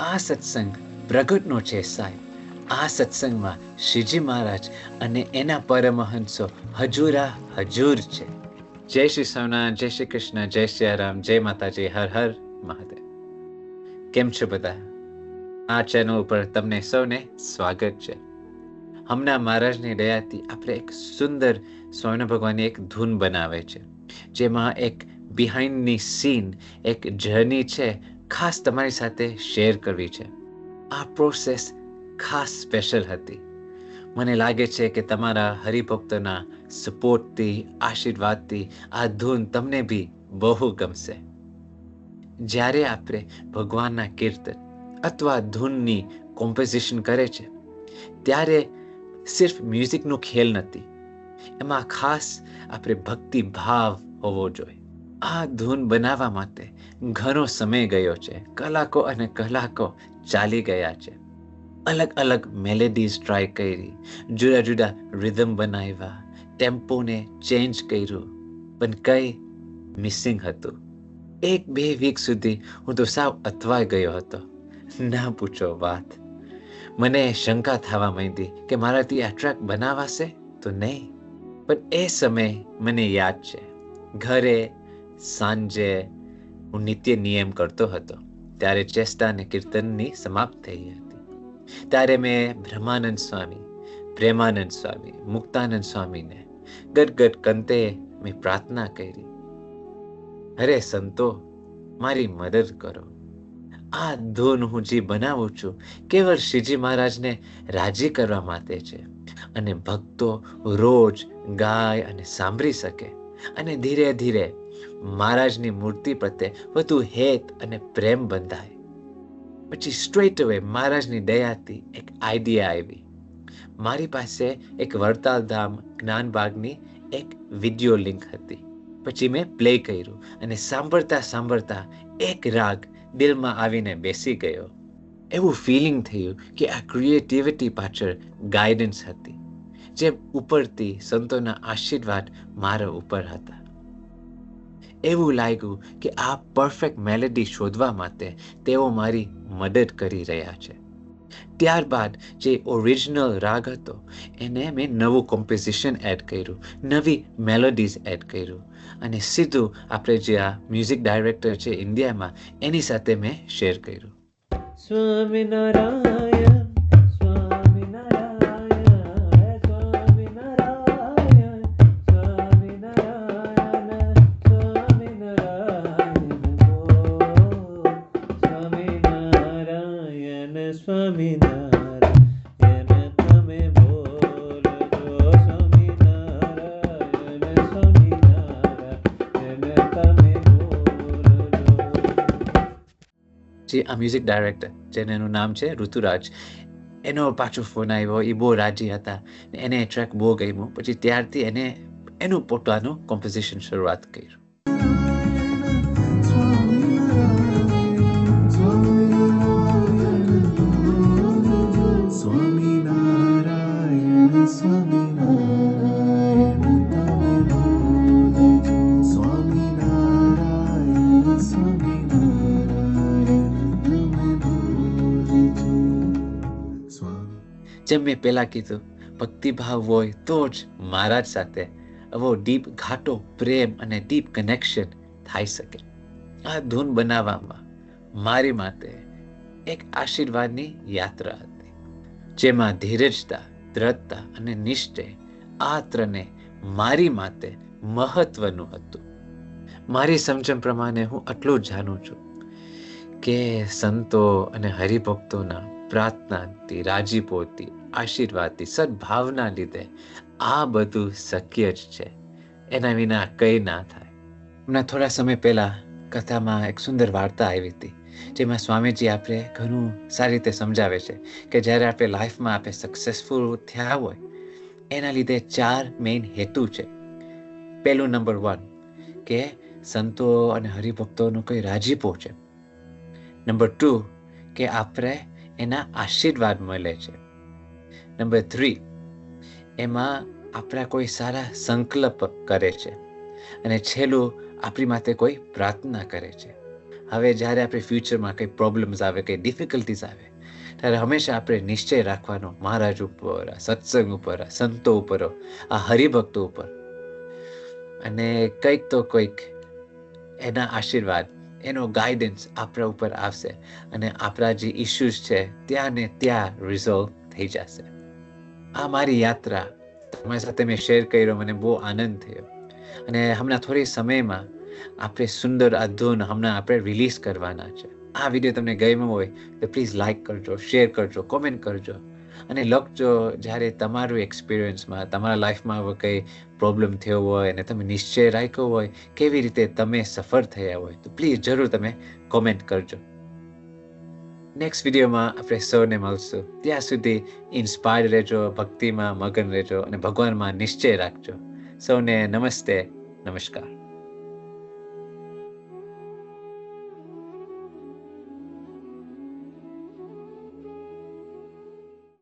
આ સત્સંગ પ્રગટનો છે સાહેબ. આ સત્સંગમાં શ્રીજી મહારાજ અને એના પરમહંસો હજુરા હજુર છે. જય શ્રી સોમનાથ જય શ્રી કૃષ્ણ, જય શ્રી રામ જય માતાજી, હર હર મહાદેવ. કેમ છો બધા? આ ચેનલ ઉપર તમને સૌને સ્વાગત છે. હમણાં મહારાજની દયાથી આપણે એક સુંદર સ્વામી ભગવાનની એક ધૂન બનાવે છે. જેમાં એક બિહાઇન્ડની સીન એક જર્ની છે ખાસ તમારી સાથે શેર કરવી છે. આ પ્રોસેસ ખાસ સ્પેશિયલ હતી. મને લાગે છે કે તમારા હરિભક્તોના સપોર્ટથી, આશીર્વાદથી આ ધૂન તમને બી બહુ ગમશે. જ્યારે આપણે ભગવાનના કીર્તન અથવા ધૂનની કોમ્પોઝિશન કરે છે, ત્યારે સિર્ફ મ્યુઝિકનો ખેલ નથી. એમાં ખાસ આપણે ભક્તિ ભાવ હોવો જોઈએ. આ ધૂન બનાવવા માટે ઘણો સમય ગયો છે. કલાકો અને કલાકો ચાલી ગયા છે. અલગ અલગ મેલેડીઝ ટ્રાય કરી. જુદા જુદા રિધમ બનાવ્યા. ટેમ્પોને ચેન્જ કર્યું. પણ કંઈ મિસિંગ હતું. એક બે વીક સુધી હું તો સાવ અથવાઈ ગયો હતો. ના પૂછો વાત. મને શંકા થવા માંડી કે મારાથી આ ટ્રેક બનાવાશે તો નહીં. પણ એ સમય મને યાદ છે. ઘરે, સાંજે હું નિત્ય નિયમ કરતો હતો. ત્યારે ચેષ્ટા અને કીર્તનની સમાપ્ત થઈ હતી. ત્યારે મેં બ્રહ્માનંદ સ્વામી, પ્રેમાનંદ સ્વામી, મુક્તાનંદ સ્વામીને ગટગટ કંતે મેં પ્રાર્થના કરી. અરે સંતો, મારી મદદ કરો. આ ધૂન હું જે બનાવું છું કેવળ શ્રીજી મહારાજને રાજી કરવા માટે છે. અને ભક્તો રોજ ગાય અને સાંભળી શકે. અને ધીરે ધીરે મહારાજની મૂર્તિ પ્રત્યે વધુ હેત અને પ્રેમ બંધાય. પછી સ્ટ્રેટ અવે મહારાજની દયાથી એક આઈડિયા આવી. મારી પાસે એક વડતાલ ધામ જ્ઞાનબાગની એક વીડિયો લિંક હતી. પછી મેં પ્લે કર્યું અને સાંભળતા સાંભળતા એક રાગ દિલમાં આવીને બેસી ગયો. એવું ફિલિંગ થયું કે આ ક્રિએટિવિટી પાછળ ગાઈડન્સ હતી. જે ઉપરથી સંતોના આશીર્વાદ મારા ઉપર હતા. એવું લાગ્યું કે આ પરફેક્ટ મેલેડી શોધવા માટે તેઓ મારી મદદ કરી રહ્યા છે. ત્યારબાદ જે ઓરિજિનલ રાગ હતો, એને મેં નવું કોમ્પોઝિશન એડ કર્યું, નવી મેલોડીઝ એડ કર્યું અને સીધું આપણે જે આ મ્યુઝિક ડાયરેક્ટર છે ઇન્ડિયામાં એની સાથે મેં શેર કર્યું. સ્વામિનારાયણ જે, આ મ્યુઝિક ડાયરેક્ટર જેને એનું નામ છે ઋતુરાજ, એનો પાછો ફોન આવ્યો એ બહુ રાજી હતા એને ટ્રેક બહુ ગમ્યું, પછી ત્યારથી એને, એનું પોતાનું કોમ્પોઝિશન શરૂઆત કર્યું. જેમ મેં પહેલાં કીધું, ભક્તિભાવ હોય તો જ મહારાજ સાથે આવો ડીપ ઘાટો પ્રેમ અને ડીપ કનેક્શન થઈ શકે. આ ધૂન બનાવવામાં મારી માટે એક આશીર્વાદની યાત્રા હતી, જેમાં ધીરજતા દ્રઢતા અને નિશ્ચય આ ત્રણે મારી માટે મહત્વનું હતું. મારી સમજણ પ્રમાણે હું આટલું જાણું છું કે સંતો અને હરિભક્તોના પ્રાર્થનાથી રાજીપોથી આશીર્વાદથી સદભાવના લીધે આ બધું શક્ય જ છે. એના વિના કંઈ ના થાય. હમણાં થોડા સમય પહેલા કથામાં એક સુંદર વાર્તા આવી હતી. જેમાં સ્વામીજી આપણે ઘણું સારી રીતે સમજાવે છે કે જ્યારે આપણે લાઈફમાં આપણે સક્સેસફુલ થયા હોય, એના લીધે ચાર મેઇન હેતુ છે. પહેલું નંબર વન કે સંતો અને હરિભક્તોનો કોઈ રાજીપો છે. નંબર ટુ કે આપણે એના આશીર્વાદ મળે છે. નંબર થ્રી એમાં આપણા કોઈ સારા સંકલ્પ કરે છે. અને છેલ્લું, આપણી માટે કોઈ પ્રાર્થના કરે છે. હવે જ્યારે આપણે ફ્યુચરમાં કંઈ પ્રોબ્લેમ્સ આવે, કંઈ ડિફિકલ્ટીઝ આવે, ત્યારે હંમેશા આપણે નિશ્ચય રાખવાનો, મહારાજ ઉપર, આ સત્સંગ ઉપર, આ સંતો ઉપર, આ હરિભક્તો ઉપર. અને કંઈક તો કોઈક એના આશીર્વાદ, એનો ગાઈડન્સ આપણા ઉપર આવશે અને આપણા જે ઇશ્યુઝ છે, ત્યાં ને ત્યાં રિઝોલ્વ થઈ જશે. આ મારી યાત્રા. તમારી સાથે મેં શેર કર્યો, મને બહુ આનંદ થયો. અને હમણાં થોડી સમયમાં આપણે સુંદર આ ધૂન હમણાં આપણે રિલીઝ કરવાના છે. આ વીડિયો તમને ગમ્યો હોય તો પ્લીઝ લાઈક કરજો શેર કરજો કોમેન્ટ કરજો. અને લખજો જ્યારે તમારું એક્સપિરિયન્સમાં તમારા લાઈફમાં કંઈ પ્રોબ્લેમ થયો હોય અને તમે નિશ્ચય રાખ્યો હોય કેવી રીતે તમે સફળ થયા હોય, તો પ્લીઝ જરૂર તમે કોમેન્ટ કરજો. નેક્સ્ટ વિડીયોમાં આપણે સૌને મળશું. ત્યાં સુધી ઇન્સ્પાયર રહેજો, ભક્તિમાં મગન રહેજો અને ભગવાનમાં નિશ્ચય રાખજો. સૌને નમસ્તે, નમસ્કાર.